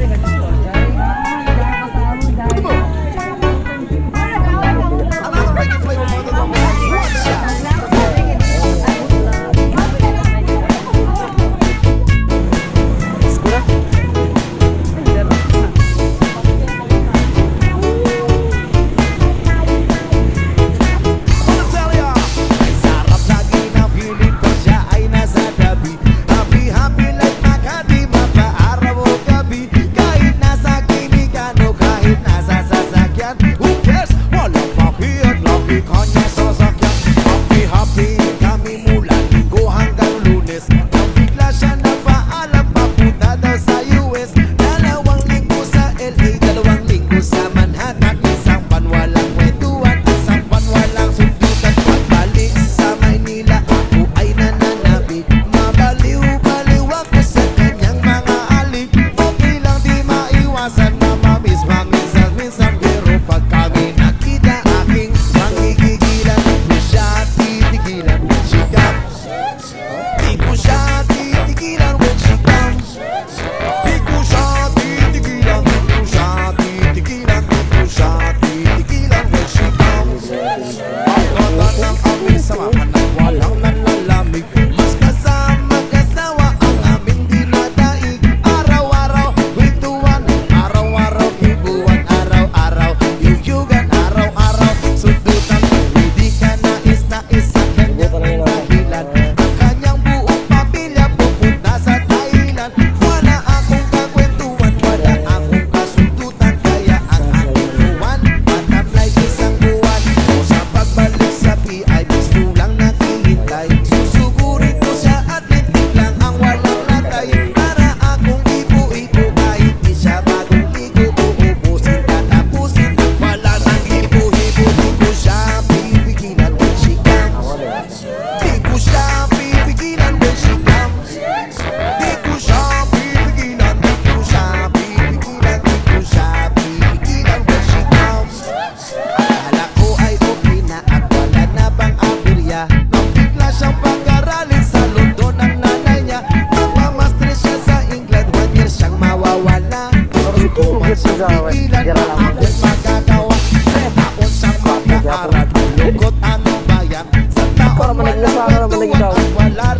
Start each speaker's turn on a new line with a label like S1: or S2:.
S1: 这个。Bakit sigaw eh? Dira ako magagawa Tapos sa pag-aaral Lugod ano ba yan? Sa taong wala